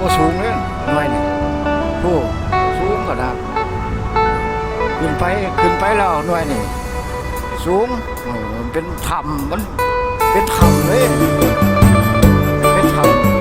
บ่สูงเลยหน่อยนี่โอ้สูงก็ได้ขึ้นไปขึ้นไปแล้วหน่อยนี่สูงมันเป็นถ้ำมันเป็นถ้ำเลยเป็นถ้ำ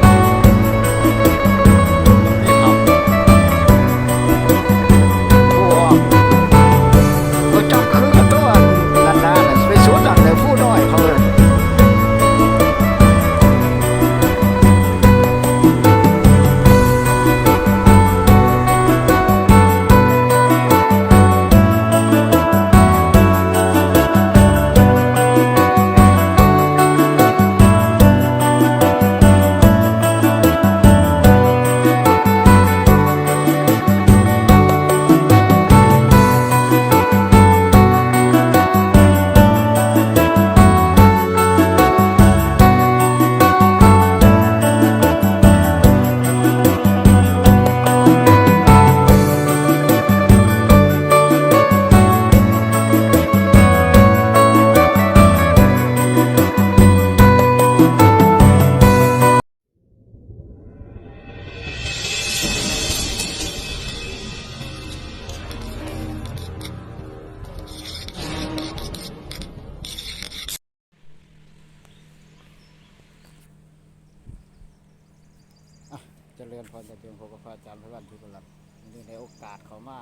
ริญพรจะเพียงพบกับพระอาจารย์พระวันทุกรัตน์นี่ในโอกาสเขามา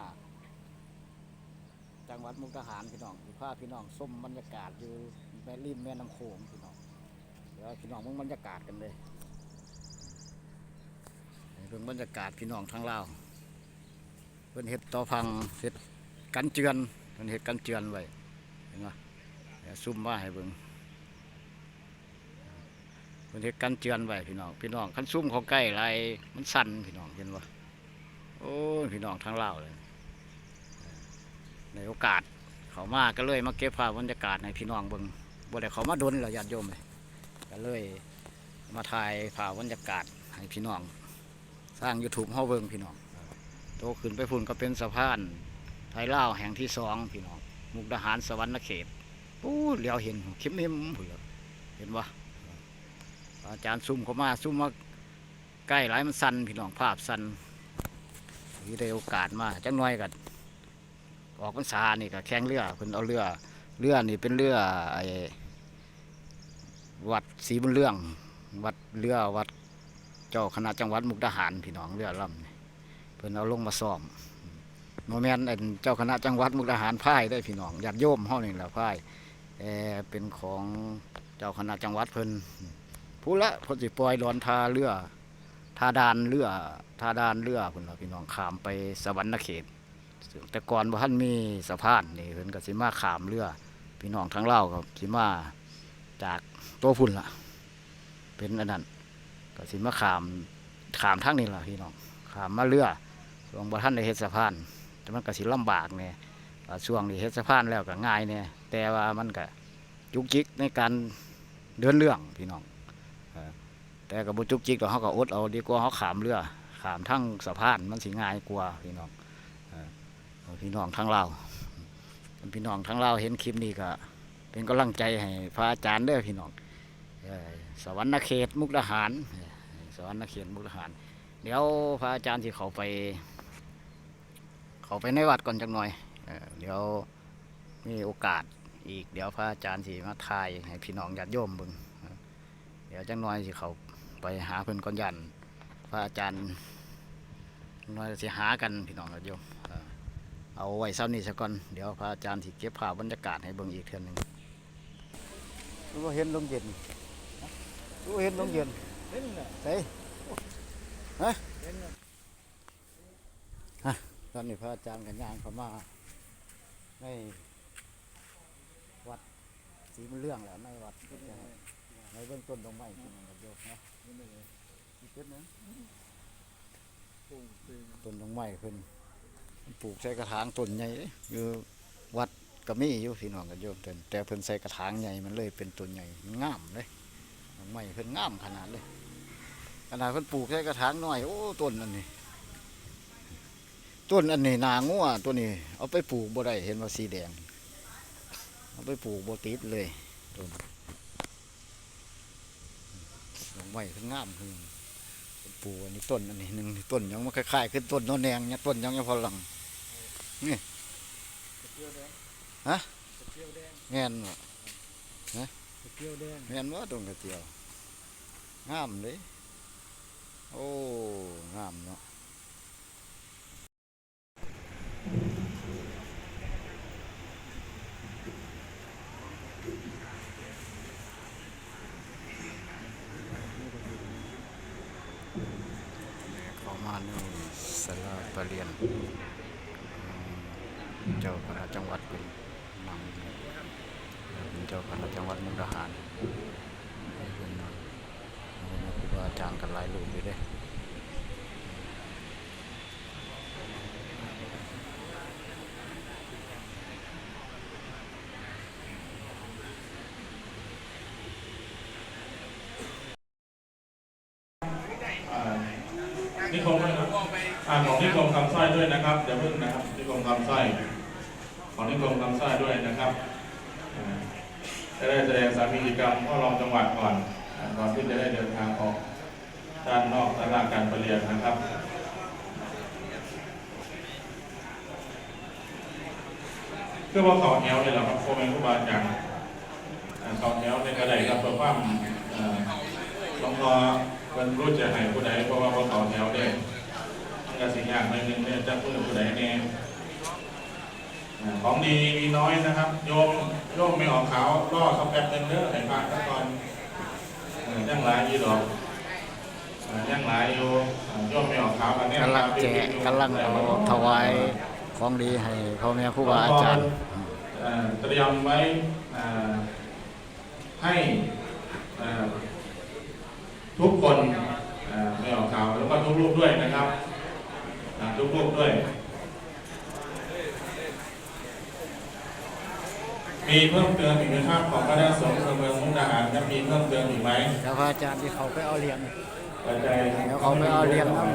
จังหวัดมุกดาหารพี่น้องพี่พาพี่น้องส้มบรรยากาศอยู่แม่ริมแม่น้ำโขงพี่น้องเดี๋ยวพี่น้องมึงบรรยากาศกันเลยเบิ่งบรรยากาศพี่น้องทางลาวเพิ่นเฮ็ดต่อพังเฮ็ดกันเจือนเพิ่นเฮ็ดกันเจือนไว้เห็นไหมซุ่มมาให้เบิ่ง เพิ่นเฮ็ดกันเจือนไว้พี่น้องพี่น้องคันซุ่มเขาใกล้ไรมันสั่นพี่น้องเห็นบ่โอ้พี่น้องทั้งลาเลยในโอกาสเขามาก็เลยมาเก็บภาพบรรยากาศให้พี่น้องเบิงบ่ได้เขามาดนแล้วญาติโยมเลยก็เลยมาถ่ายภาพบรรยากาศให้พี่น้อง สร้าง YouTube เฮาเบิงพี่น้องโตขึ้นไปพุ่นก็เป็นสะพานไทยเล่าแห่งที่สองพี่น้อง มุกดาหารสวรรค์เขตปู้เหลียวเห็นคลิปนี้พุ่นแล้วเห็นบ่ อาจารย์ซุ่มเข้ามาซุ่มมาใกล้หลายมันสันพี่น้องภาพสันที่ได้โอกาสมาจังน้อยกันออกพรรษานี่ก็แข่งเรือเพิ่นเอาเรือเรือนี่เป็นเรือไอ้วัดศรีบุญเรื่อง วัดเรือวัดเจ้าคณะจังหวัดมุกดาหารพี่น้องเรือลำนี่เพิ่นเอาลงมาซ่อมโมเมนต์เจ้าคณะจังหวัดมุกดาหารพ่ายได้พี่น้องญาติโยมเฮานี่แหละพ่ายเเป็นของเจ้าคณะจังหวัดเพิ่น พูดละพอสิปล่อยดอนทาเรือทาดานเรือทาดานเรือพุ่นล่ะพี่น้องขามไปสวรรค์เขตแต่ก่อนบ่ทันมีสะพานนี่เพิ่นก็สิมาขามเรือ พี่น้องทั้งเล่าวก็สิมาจากตัวพุ่นล่ะ เป็นอันนั้นก็สิมาขามขามทางนี้ล่ะพี่น้องขามมาเรือช่วงบ่ทันได้เฮ็ดสะพาน แต่มันก็สิลำบากแน่อ่าช่วงนี้เฮ็ดสะพานแล้วก็ง่ายแน่แต่ว่ามันก็จุกจิกในการเดินเรื่องพี่น้อง แต่กับบุจุกจิกเราเขาก็อดเอาดีกว่าเขาขามเรือขามทั้งสะพานมันสิง่ายกว่าพี่น้องพี่น้องทั้งเราพี่น้องทั้งเราเห็นคลิปนี้ก็เป็นกำลังใจให้พระอาจารย์เด้อพี่น้องสวรรค์เขตมุกดาหาร สวรรค์เขตมุกดาหาร เดี๋ยวพระอาจารย์ที่เขาไป เขาไปในวัดก่อนจักหน่อยเดี๋ยวมีโอกาสอีก เดี๋ยวพระอาจารย์ที่มาทายให้พี่น้องญาติโยมบึง เดี๋ยวจังหน้อยสิเขา ไปหาเพิ่นก่อนยันพระอาจารย์จักหน้อยสิหากันพี่น้องกันโยมเออเอาไว้เช้านี้ซะก่อนเดี๋ยวพระอาจารย์สิเก็บภาพบรรยากาศให้เบิ่งอีกเทื่อหนึงรู้ว่าเห็นลมเย็นรู้ว่าเห็นลมเย็นเฮ้ยฮะฮะตอนนี้พระอาจารย์กันย่างเขามาในวัดศรีบุญเรื่องแหล้วในวัด ในเบื้องต้นตรงไม้ที่มันโยกนะมีเก็บนะต้นตรงไม้เพิ่นปลูกใส่กระถางต้นใหญ่เด้อยู่วัดก็มีอยู่พี่น้องกันโยมแต่แต่เพิ่นใส่กระถางใหญ่มันเลยเป็นต้นใหญ่มันงามเลยตรงไม้เพิ่นงามขนาดเลยขนาดเพิ่นปลูกใส่กระถางน้อยโอ้ต้นอันนี้ต้นอันนี้นางัวตัวนี้ เอาไปปลูกบ่ได้เห็นว่าสีแดง เอาไปปลูกบ่ติดเลยต้น ดอกไม้เพิ่นงามคือเพิ่นปูอันนี้ต้นอันนี้หนึ่งต้นยังมันคล้ายๆขึ้นต้นโนนแดงเนี่ยต้นยังยังพอหลังนี่ฮะแม่นบ่เกียวแดงแม่นว่าต้นกระเจียวงามเลยโอ้งามเนาะเข้ามาในส ลาปเรียนเจ้าคณะจังหวัดเป็นนางเป็นเจ้าคณะจังหวัดมุกดาหารเป็นนอนเอาครูบาอาจารย์กันหลายรูปอยู่เด้อ่านิคมนะครับ อ่าของนิคมคำสร้อยด้วยนะครับเดี๋ยวเพิ่งนะครับนิคมคำสร้อยของนิคมคำสร้อยด้วยนะครับจะได้แสดงสามีกิจกรรมพ่อรองจังหวัดก่อนก่อนที่จะได้เดินทางออกด้านนอกตารางการประเรียนนะครับเพื่อว่าเขาแถวเนี่ยเราครับโคเมนผู้บาอาจารย์อ่าเขาแถวในกระไดครับเพื่อความอ่าลวงพอเป็นรู้จะให้ผู้ใดเพราะว่าเขาต่อแถวได้มัน ก็สิ่งอย่างหนึ่งเนี่ยจะพูดผู้ใดแน่อ่าของดีมีน้อยนะครับ โยมโยมไม่ออกขาวล่อเขาแป๊บนึงเด้อให้พระซะก่อนเออยังหลายอยู่ดอกอ่ายังหลายอยู่อ่าโยมไม่ออกขาวกันเนี่ยกำลังแจกกำลังเอาถวายของดีให้พ่อแม่ครูบาอาจารย์เอ่อเตรียมไว้อ่าให้อ่าทุกคนอ่าไม่ออกข่าวแล้วก็ทุกรูปด้วยนะครับอ่า ทุกรูปด้วย มีเพิ่มเติมอีกไหมครับของคณะสงฆ์อำเภอเมืองมุกดาหารครับมีเพิ่มเติมอีกไหมแล้วพระอาจารย์ที่เขาไปเอาเหรียญปัจจัยแล้วเขาไปเอาเหรียญนั่น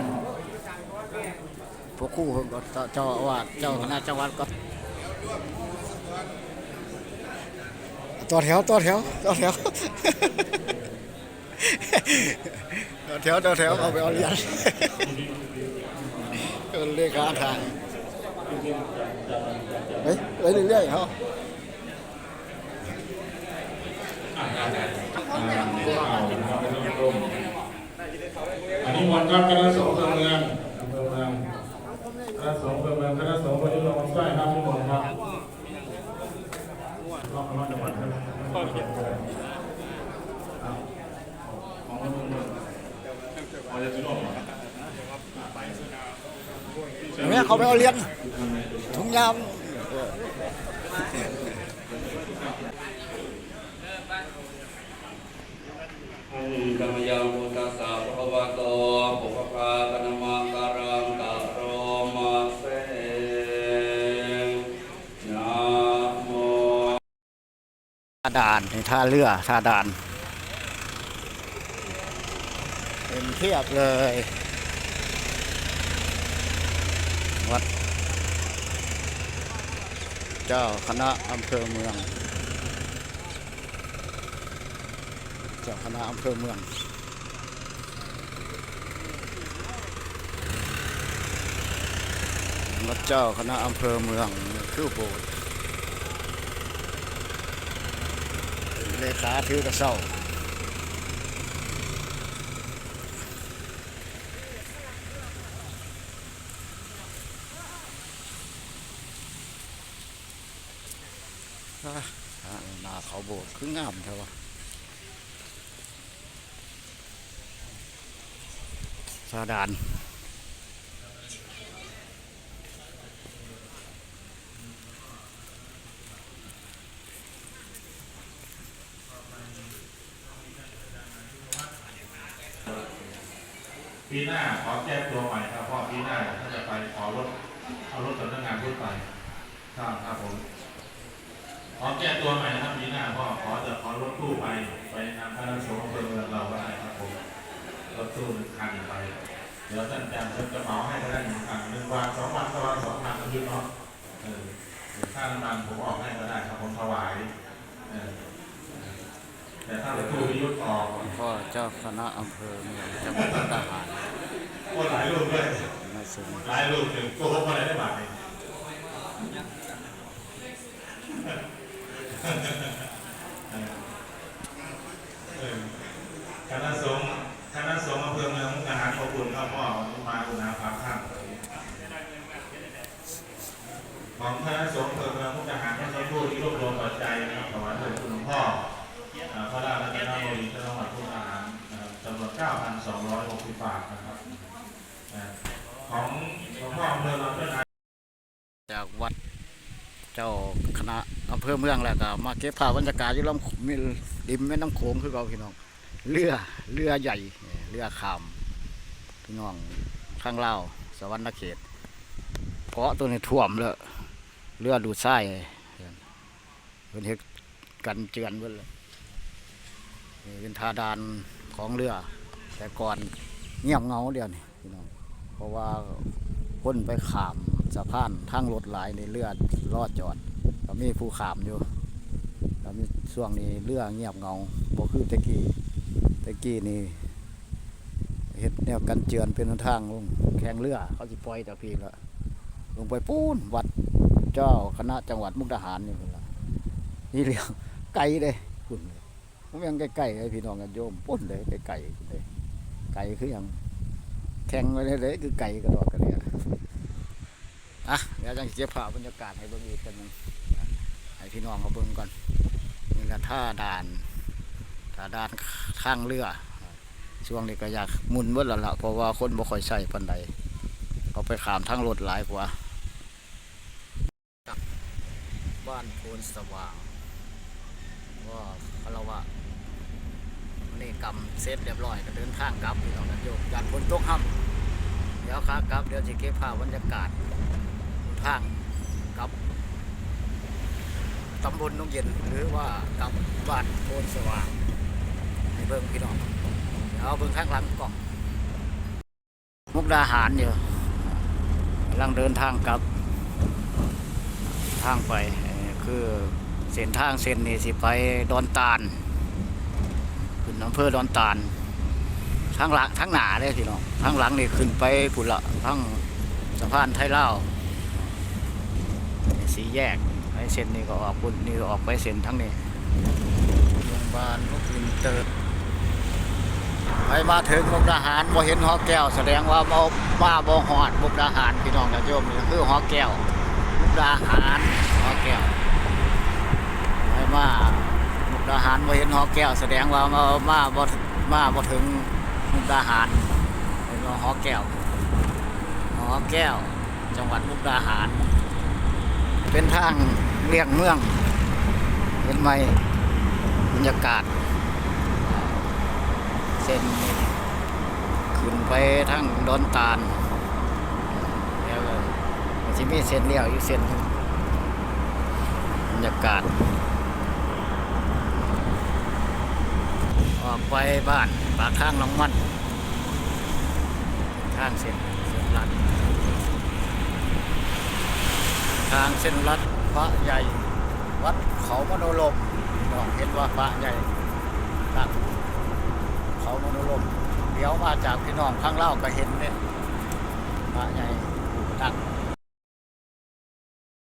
พวกครู่เพิ่นก็เจ้าอาวาสเจ้าคณะจังหวัดก็ต่อแถวต่อแถวต่อแถวต่อแถวต่อแถวเขาไปเอาเหรียญก็ เลขาทางเฮ้ยไปเรื่อยๆเขาอ่าผู้ข่าวนะครับเป็นร่มอันนี้มนต์ครับคณะสงฆ์อเมืองอำเภอเมืองคณะสงฆ์อเมืองคณะสงฆ์พระยุทธองค์ใต้ครับทุกคนครับรอบรอบจังหวัดครับของเมืองเอาจะสนุกเห รอแม่เขาไปเอาเหรียญถุงยามอันกรรมยังพุทธัสสะภะคะวะโตปุพพาปนมังการังกะโรมาเสนะโมท่าด่านในท่าเรือท่าด่านเป็นเทียบเลย วัด เจ้าคณะอำเภอเมือง เจ้าคณะอำเภอเมืองวัดเจ้าคณะอำเภอเมืองคือโบสถ์เลขาถือกระเซ้าอะอ่าหน้า เขาโบกคืองามเท่าวะซาดานปีหน้าขอแก้ตัวใหม่ครับเพราะปีหน้าถ้าจะไปขอรถเอารถสำนักงานพูดไปครับครับผม ขอแก้ตัวใหม่นะครับปีหน้าพ่อขอจะขอรถตู้ไป ไปทางพระนครอำเภอเมืองเราก็ได้ครับผมรถตู้หนึ่งคันไป เดี๋ยวท่านจมจะเหมาให้ก็ได้หนึ่งคันหนึ่งวันสองวันสองวันสองพันก็ยืดเนาะเออค่าน้ำมันผมออกให้ก็ได้ครับผมถวายเออแต่ถ้ารถตู้พิยุทธ์ออกพ่อเจ้าคณะอำเภอเมืองจังหวัดมุกาหารโอ้หลายรูปเลยคณะสงหลายรูปถึงโกหกอะไรได้บ้างเนี่ย คณะสงฆ์คณะสงฆ์อำเภอเมืองมุกดาหารขอบคุณครับพ่อมาอุณาภาข้างของคณะสงฆ์อำเภอเมืองมุกดาหารให้ใช้ผู้ที่รวบรวมปัจจัยนะครับถวายแด่คุณหลวงพ่ออ่าพระราชรัตนบริจังหวัดมุกดาหารนะครับจำนวน9,260บาทนะครับอ่าของหลวงพ่ออำเภอลำต้นจากวัดเจ้าคณะ อำเภอเมืองแล้วก็มาเก็บภาพบรรยากาศอยู่ลำมีริมแม่น้ำโขงคือเราพี่น้องเรือเรือใหญ่เรือขามพี่น้องข้างเล่าสวรรณเขตเกาะตัวนี้ท่วมแล้วเรือดูดทรายเป็นเฮ็ดกันเจือนเบิดเลยเป็นทาดานของเรือ แต่ก่อนเงียบเงาเดียวนี่พี่น้องเพราะว่าคนไปขามสะพานทางรถหลายในเรือรอดจอด มีผู้ขามอยู่แล้วมีช่วงนี้เรือเงียบเงาบ่คือตะกี้ตะกี้นี่เฮ็ดแนวกันเจือนเป็นทางลงแข่งเรือเขาสิปล่อยจากพี่ละลงไปปูนวัดเจ้าคณะจังหวัดมุกดาหารนี่พุ่นละนี่เรียกไกลเลยพุ่นเลยผมยังใกล้ๆไอ้พี่น้องกันโยมปุ้นเลยไกลๆเลยไกลคือหยังแข่งไว้เลยเลยคือไกลกระดอกกระเดียอะเดี๋ยวจังสิเก็บภาพบรรยากาศให้เบิ่งอีกกันหนึงอะให้ พี่น้องเขาเบิ่งก่อนนี่ละท่าด่านท่าด่านข้างเรือช่วงนี้ก็อยากมุนเบิดล้วล่ะเพราะว่าคนบ่ค่อยใช้ปานใดเขาไปขามทางรถหลายกว่าบ้านโพนสว่างว่าคารวะนี่กำเสร็จเรียบร้อยก็เดินทางกลับพี่น้องกันโยมยานฝนตกค่ำเดี๋ยวขากลับเดี๋ยวจะเก็บภาพบรรยากาศทางกับ ตำบลนงเย็นหรือว่ากับบ้านโพนสว่างให้เบิ่งพี่น้องเอาเบิ่งข้างหลังก่องมุกดาหารอยู่กำลังเดินทางกลับ ทางไปคือเส้นทางเส้นนี้สิไปดอนตาลขึ้นอำเภอดอนตาลทางหลังทางหนาเลยพี่น้องทางหลังนี่ขึ้นไปผุนละทางสะพานไทยเล่าสีแยก ไอเส้นนี้ก็ออกปุ่นนี่ก็ออกไปเส้นทั้งนี้โรงพยาบาลพวกอินเตอร์ไปมาถึงมุกดาหารบ่เห็นหอแก้ว แสดงว่าบ่มาบ่หอดมุกดาหารพี่น้องญาติโยมนี่คือหอแก้วมุกดาหารหอแก้วไปมามุกดาหารบ่เห็นหอแก้ว แสดงว่ามามาบ่มาบ่ถึงมุกดาหารเป็นว่าหอแก้วหอแก้ว จังหวัดมุกดาหาร เป็นทางเลี่ยงเมืองเป็นไม้บรรยากาศ เส้นขึ้นไปทางดอนตาลแล้วก็จะมีเส้นเลี้ยวอีกเส้นบรรยากาศ ออกไปบ้านปากข้างหน้องมันทางเส้นเส้นลัด ทางเส้นรัดพระใหญ่ วัดเขามโนลมมองเห็นว่าพระใหญ่ตั้งเขามโนลมเดี๋ยวมาจากพี่น้องข้างเล่าก็เห็นเนี่ยพระใหญ่ตั้ง